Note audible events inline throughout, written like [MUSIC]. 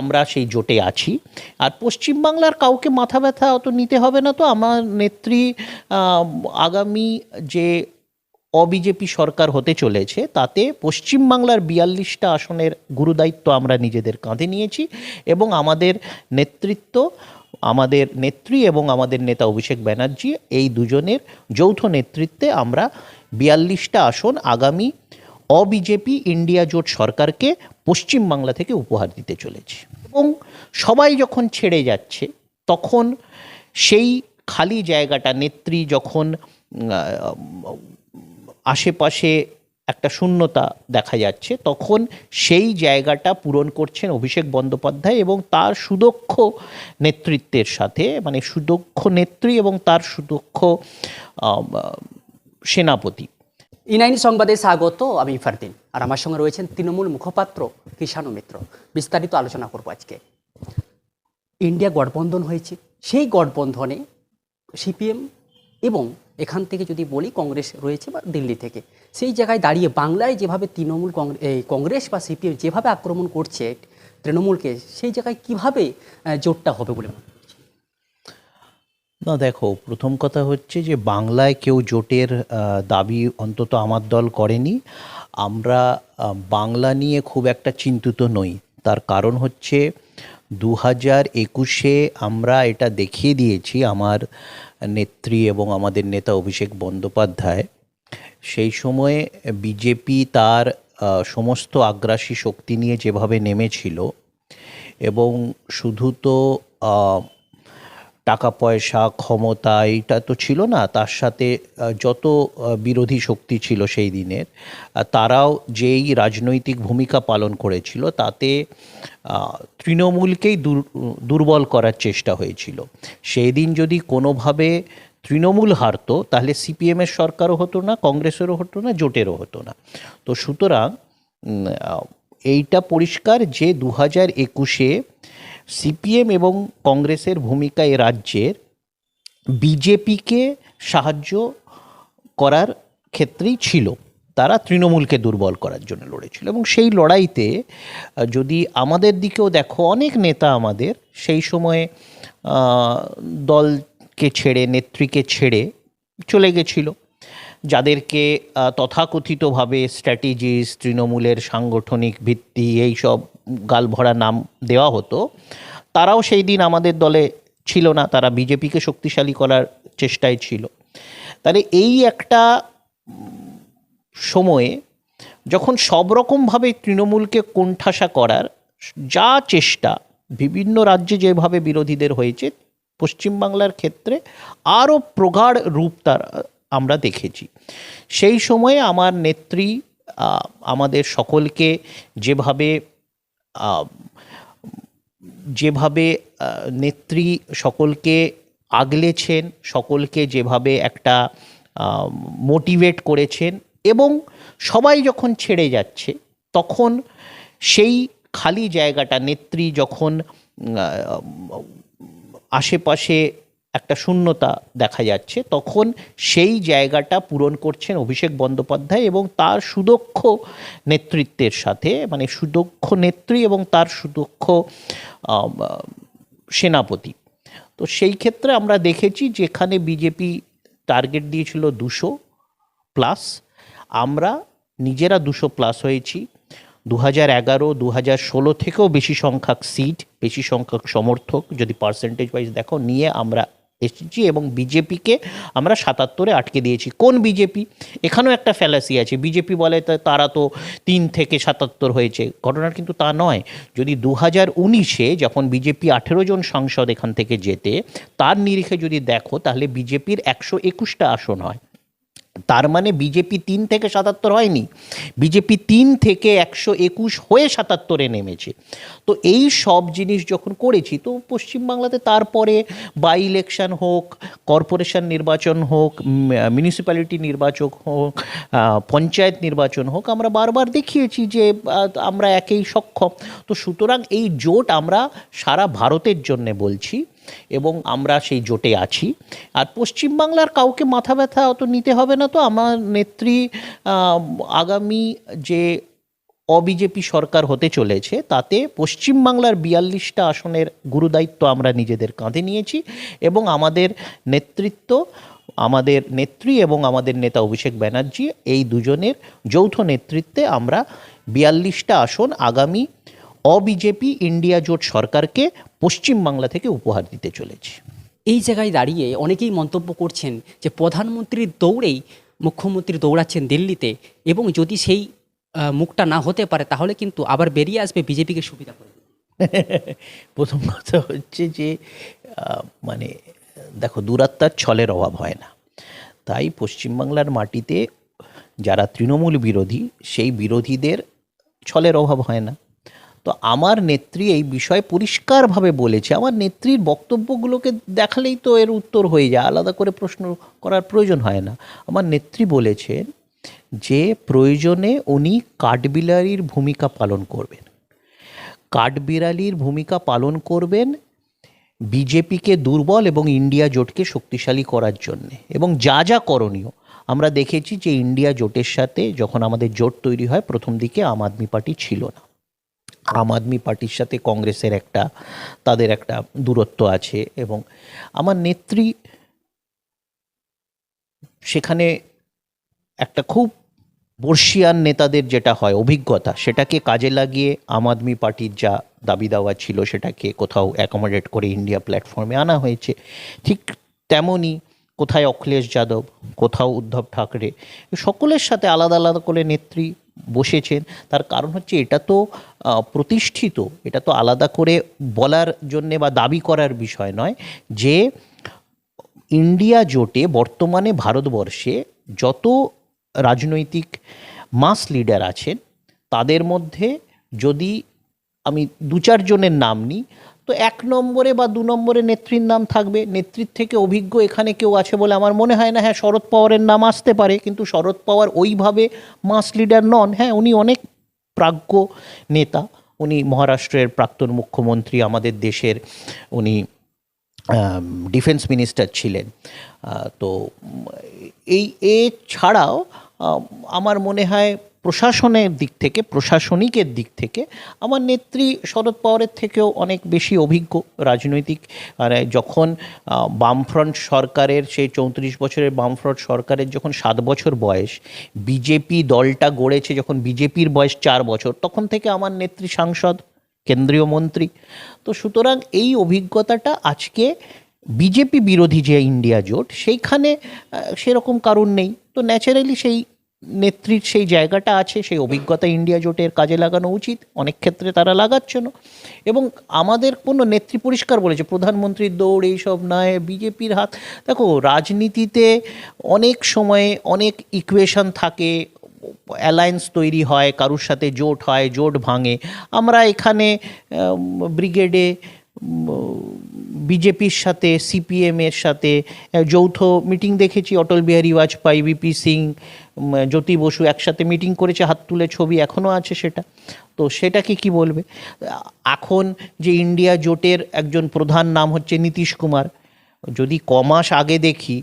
আমরা সেই জোটে আছি। আর পশ্চিমবাংলার কাউকে মাথা ব্যথা অত নিতে হবে না তো। আমার নেত্রী আগামী যে অবিজেপি সরকার হতে চলেছে, তাতে পশ্চিমবাংলার বিয়াল্লিশটা আসনের গুরুদায়িত্ব আমরা নিজেদের কাঁধে নিয়েছি এবং আমাদের নেতৃত্ব, আমাদের নেত্রী এবং আমাদের নেতা অভিষেক ব্যানার্জি এই দুজনের যৌথ নেতৃত্বে আমরা বিয়াল্লিশটা আসন আগামী অবিজেপি ইন্ডিয়া জোট সরকারকে পশ্চিমবাংলা থেকে উপহার দিতে চলেছে। এবং সবাই যখন ছেড়ে যাচ্ছে, তখন সেই খালি জায়গাটা, নেত্রী যখন আশেপাশে একটা শূন্যতা দেখা যাচ্ছে, তখন সেই জায়গাটা পূরণ করছেন অভিষেক বন্দ্যোপাধ্যায় এবং তার সুদক্ষ নেতৃত্বের সাথে মানে সুদক্ষ নেত্রী এবং তার সুদক্ষ সেনাপতি। ইনাইনি সংবাদে স্বাগত আমি ফারদিন। আর আমার সঙ্গে রয়েছেন তৃণমূল মুখপাত্র কিষাণু মিত্র। বিস্তারিত আলোচনা করব আজকে। ইন্ডিয়া গঠবন্ধন হয়েছে। সেই গঠবন্ধনে সিপিএম এবং এখান থেকে যদি বলি কংগ্রেস রয়েছে বা দিল্লি থেকে, সেই জায়গায় দাঁড়িয়ে বাংলায় যেভাবে তৃণমূল কংগ্রে- কংগ্রেস বা সিপিএম যেভাবে আক্রমণ করছে তৃণমূলকে, সেই জায়গায় কীভাবে জোটটা হবে বলে মনে? না, দেখো, প্রথম কথা হচ্ছে যে বাংলায় কেউ জোটের দাবি অন্তত আমার দল করেনি। আমরা বাংলা নিয়ে খুব একটা চিন্তিত নই। তার কারণ হচ্ছে দু হাজার একুশে আমরা এটা দেখিয়ে দিয়েছি আমার নেত্রী এবং আমাদের নেতা অভিষেক বন্দ্যোপাধ্যায়। সেই সময়ে বিজেপি তার সমস্ত আগ্রাসী শক্তি নিয়ে যেভাবে নেমেছিল এবং শুধু তো টাকা পয়সা ক্ষমতা, এইটা তো ছিল না। তার সাথে যত বিরোধী শক্তি ছিল সেই দিনের তারাও যেই রাজনৈতিক ভূমিকা পালন করেছিল, তাতে তৃণমূলকেই দুর্বল করার চেষ্টা হয়েছিল। সেই দিন যদি কোনোভাবে তৃণমূল হারতো, তাহলে সিপিএমের সরকারও হতো না, কংগ্রেসেরও হতো না, জোটেরও হতো না। তো সুতরাং এইটা পরিষ্কার যে দু হাজার একুশে সিপিএম এবং কংগ্রেসের ভূমিকা এ রাজ্যের বিজেপিকে সাহায্য করার ক্ষেত্রেই ছিল। তারা তৃণমূলকে দুর্বল করার জন্য লড়েছিল এবং সেই লড়াইতে যদি আমাদের দিকেও দেখো, অনেক নেতা আমাদের সেই সময়ে দলকে ছেড়ে, নেত্রীকে ছেড়ে চলে গেছিল। যাদেরকে তথাকথিতভাবে স্ট্র্যাটেজিস তৃণমূলের সাংগঠনিক ভিত্তি, এই সব গালভরা নাম দেওয়া হতো, তারাও সেই দিন আমাদের দলে ছিল না, তারা বিজেপিকে শক্তিশালী করার চেষ্টায় ছিল। তাহলে এই একটা সময়ে যখন সব রকমভাবে তৃণমূলকে কোণঠাসা করার যা চেষ্টা বিভিন্ন রাজ্যে যেভাবে বিরোধীদের হয়েছে, পশ্চিমবাংলার ক্ষেত্রে আরও প্রগাঢ় রূপ তার আমরা দেখেছি। সেই সময়ে আমার নেত্রী আমাদের সকলকে যেভাবে যেভাবে নেত্রী সকলকে আগলেছেন, সকলকে যেভাবে একটা মোটিভেট করেছেন এবং সবাই যখন ছেড়ে যাচ্ছে, তখন সেই খালি জায়গাটা, নেত্রী যখন আশেপাশে একটা শূন্যতা দেখা যাচ্ছে, তখন সেই জায়গাটা পূরণ করছেন অভিষেক বন্দ্যোপাধ্যায় এবং তার সুদক্ষ নেতৃত্বের সাথে মানে সুদক্ষ নেত্রী এবং তার সুদক্ষ সেনাপতি। তো সেই ক্ষেত্রে আমরা দেখেছি যেখানে বিজেপি টার্গেট দিয়েছিল দুশো প্লাস, আমরা নিজেরা দুশো প্লাস হয়েছি। দু হাজার এগারো দু হাজার ষোলো থেকেও বেশি সংখ্যক সিট, বেশি সংখ্যক সমর্থক, যদি পার্সেন্টেজ ওয়াইজ দেখো, নিয়ে আমরা এসেছি এবং বিজেপিকে আমরা সাতাত্তরে আটকে দিয়েছি। কোন বিজেপি? এখানেও একটা ফ্যালাসি আছে। বিজেপি বলে তারা তো তিন থেকে সাতাত্তর হয়েছে। ঘটনা কিন্তু তা নয়। যদি দু হাজার উনিশে যখন বিজেপি আঠেরো জন সাংসদ এখান থেকে যেতে, তার নিরিখে যদি দেখো, তাহলে বিজেপির একশো একুশটা আসন হয়। তার মানে বিজেপি তিন থেকে সাতাত্তর হয়নি। বিজেপি তিন থেকে একশো একুশ হয়ে সাতাত্তরে নেমেছে। তো এই সব জিনিস যখন করেছি, তো পশ্চিমবাংলাতে তারপরে বাই ইলেকশন হোক কর্পোরেশন নির্বাচন হোক মিউনিসিপ্যালিটি নির্বাচন হোক পঞ্চায়েত নির্বাচন হোক, আমরা বারবার দেখিয়েছি যে আমরা একেই সক্ষম। তো সুতরাং এই জোট আমরা সারা ভারতের জন্যে বলছি। এবং আমরা সেই জোটে আছি। আর পশ্চিমবাংলার কাউকে মাথা ব্যথা অত নিতে হবে না তো। আমার নেত্রী আগামী যে অবিজেপি সরকার হতে চলেছে, তাতে পশ্চিমবাংলার বিয়াল্লিশটা আসনের গুরুদায়িত্ব আমরা নিজেদের কাঁধে নিয়েছি এবং আমাদের নেতৃত্ব, আমাদের নেত্রী এবং আমাদের নেতা অভিষেক ব্যানার্জি এই দুজনের যৌথ নেতৃত্বে আমরা বিয়াল্লিশটা আসন আগামী অবিজেপি ইন্ডিয়া জোট সরকারকে পশ্চিমবাংলা থেকে উপহার দিতে চলেছে। এই জায়গায় দাঁড়িয়ে অনেকেই মন্তব্য করছেন যে প্রধানমন্ত্রীর দৌড়েই মুখ্যমন্ত্রী দৌড়াচ্ছেন দিল্লিতে এবং যদি সেই মুখটা না হতে পারে তাহলে কিন্তু আবার বেরিয়ে আসবে বিজেপিকে সুবিধা করে [LAUGHS] প্রথম কথা হচ্ছে যে মানে দেখো দূরাত্মার ছলের অভাব হয় না। তাই পশ্চিমবাংলার মাটিতে যারা তৃণমূল বিরোধী সেই বিরোধীদের ছলের অভাব হয় না। তো আমার নেত্রী এই বিষয়ে পরিষ্কারভাবে বলেছে। আমার নেত্রীর বক্তব্যগুলোকে দেখালেই তো এর উত্তর হয়ে যায়, আলাদা করে প্রশ্ন করার প্রয়োজন হয় না। আমার নেত্রী বলেছেন যে, প্রয়োজনে উনি কাঠবিলারির ভূমিকা পালন করবেন। কাঠবিড়ালির ভূমিকা পালন করবেন বিজেপিকে দুর্বল এবং ইন্ডিয়া জোটকে শক্তিশালী করার জন্য। এবং যা যা করণীয়, আমরা দেখেছি যে ইন্ডিয়া জোটের সাথে যখন আমাদের জোট তৈরি হয়, প্রথম দিকে আম আদমি পার্টি ছিল না। আম আদমি পার্টির সাথে কংগ্রেসের একটা, তাদের একটা দূরত্ব আছে এবং আমার নেত্রী সেখানে একটা খুব বর্ষিয়ান নেতাদের যেটা হয়, অভিজ্ঞতা, সেটাকে কাজে লাগিয়ে আম আদমি পার্টির যা দাবি দাওয়া ছিল সেটাকে কোথাও অ্যাকোমোডেট করে ইন্ডিয়া প্ল্যাটফর্মে আনা হয়েছে। ঠিক তেমনই কোথায় অখিলেশ যাদব, কোথাও উদ্ধব ঠাকরে সকলের সাথে আলাদা আলাদা করে নেত্রী বসেছেন। তার কারণ হচ্ছে এটা তো প্রতিষ্ঠিত। এটা তো আলাদা করে বলার জন্যে বা দাবি করার বিষয় নয় যে, ইন্ডিয়া জোটে বর্তমানে ভারতবর্ষে যত রাজনৈতিক মাস লিডার আছেন, তাদের মধ্যে যদি আমি দু চারজনের নাম নিই তো এক নম্বরে বা দু নম্বরে নেত্রীর নাম থাকবে। নেত্রীর থেকে অভিজ্ঞ এখানে কেউ আছে বলে আমার মনে হয় না। হ্যাঁ শরদ পাওয়ারের নাম আসতে পারে, কিন্তু শরদ পাওয়ার ওইভাবে মাস লিডার নন। হ্যাঁ উনি অনেক প্রাজ্ঞ নেতা। উনি মহারাষ্ট্রের প্রাক্তন মুখ্যমন্ত্রী, আমাদের দেশের উনি ডিফেন্স মিনিস্টার ছিলেন। তো এই এ ছাড়াও আমার মনে হয় প্রশাসনের দিক থেকে, প্রশাসনিকের দিক থেকে আমার নেত্রী শরদ পাওয়ারের থেকেও অনেক বেশি অভিজ্ঞ রাজনৈতিক। মানে যখন বামফ্রন্ট সরকারের, সেই চৌত্রিশ বছরের বামফ্রন্ট সরকারের যখন সাত বছর বয়স, বিজেপি দলটা গড়েছে যখন বিজেপির বয়স চার বছর, তখন থেকে আমার নেত্রী সাংসদ, কেন্দ্রীয় মন্ত্রী। তো সুতরাং এই অভিজ্ঞতাটা আজকে বিজেপি বিরোধী যে ইন্ডিয়া জোট, সেইখানে সেরকম কারণ নেই। তো ন্যাচারালি সেই নেত্রীর সেই জায়গাটা আছে, সেই অভিজ্ঞতা ইন্ডিয়া জোটের কাজে লাগানো উচিত, অনেক ক্ষেত্রে তারা লাগাচ্ছে না। এবং আমাদের কোনো নেত্রী পরিষ্কার বলেছে, প্রধানমন্ত্রীর দৌড় এইসব নয়, বিজেপির হাত, দেখো রাজনীতিতে অনেক সময়ে অনেক ইকুয়েশন থাকে অ্যালায়েন্স তৈরি হয়, কারুর সাথে জোট হয়, জোট ভাঙে। আমরা এখানে ব্রিগেডে বিজেপির সাথে সিপিএমের সাথে যৌথ মিটিং দেখেছি, অটল বিহারী বাজপেয়ী বিপি সিং জ্যোতি বসু একসাথে মিটিং করেছে, হাত তুলে ছবি এখনও আছে সেটা। তো সেটাকে কি বলবে? এখন যে ইন্ডিয়া জোটের একজন প্রধান নাম হচ্ছে নীতিশ কুমার, যদি ক মাস আগে দেখি,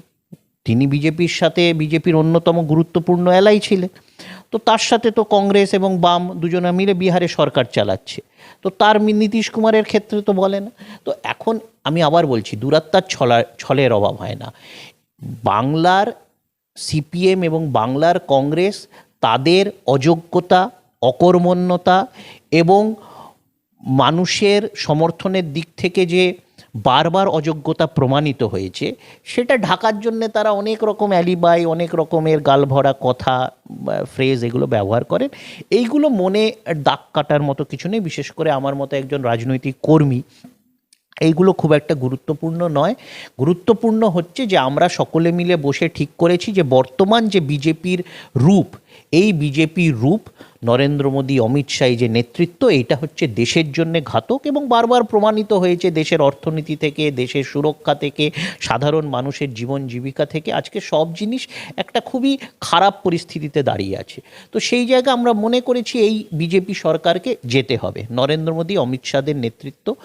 তিনি বিজেপির সাথে, বিজেপির অন্যতম গুরুত্বপূর্ণ এলাই ছিলেন। তো তার সাথে তো কংগ্রেস এবং বাম দুজনে মিলে বিহারে সরকার চালাচ্ছে। তো তার নীতিশ কুমারের ক্ষেত্রে তো বলে না। তো এখন আমি আবার বলছি, দূরাত্মার ছলা ছলের অভাব হয় না। বাংলার সিপিএম এবং বাংলার কংগ্রেস তাদের অযোগ্যতা, অকর্মণ্যতা এবং মানুষের সমর্থনের দিক থেকে যে বারবার অযোগ্যতা প্রমাণিত হয়েছে, সেটা ঢাকার জন্য তারা অনেক রকম অ্যালিবাই, অনেক রকমের গালভরা কথা ফ্রেজ এগুলো ব্যবহার করেন। এইগুলো মনে দাগ কাটার মতো কিছু নেই, বিশেষ করে আমার মতো একজন রাজনৈতিক কর্মী। এইগুলো খুব একটা গুরুত্বপূর্ণ নয়। গুরুত্বপূর্ণ হচ্ছে যে আমরা সকলে মিলে বসে ঠিক করেছি যে বর্তমান যে বিজেপির রূপ এই বিজেপির রূপ নরেন্দ্র মোদী, অমিত শাহী যে নেতৃত্ব, এটা হচ্ছে দেশের জন্য ঘাতক এবং বারবার প্রমাণিত হয়েছে দেশের অর্থনীতি থেকে, দেশের সুরক্ষা থেকে, সাধারণ মানুষের জীবন জীবিকা থেকে। আজকে সব জিনিস একটা খুবই খারাপ পরিস্থিতিতে দাঁড়িয়ে আছে। তো সেই জায়গা আমরা মনে করেছি এই বিজেপি সরকারকে যেতে হবে। নরেন্দ্র মোদী, অমিত শাহের নেতৃত্ব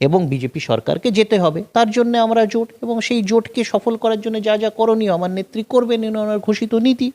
এবং বিজেপি সরকারকে যেতে হবে। তার জন্য আমরা জোট এবং সেই জোটকে সফল করার জন্য যা যা করণীয়, আমার নেত্রী করবেন ওনার ঘোষিত নীতি।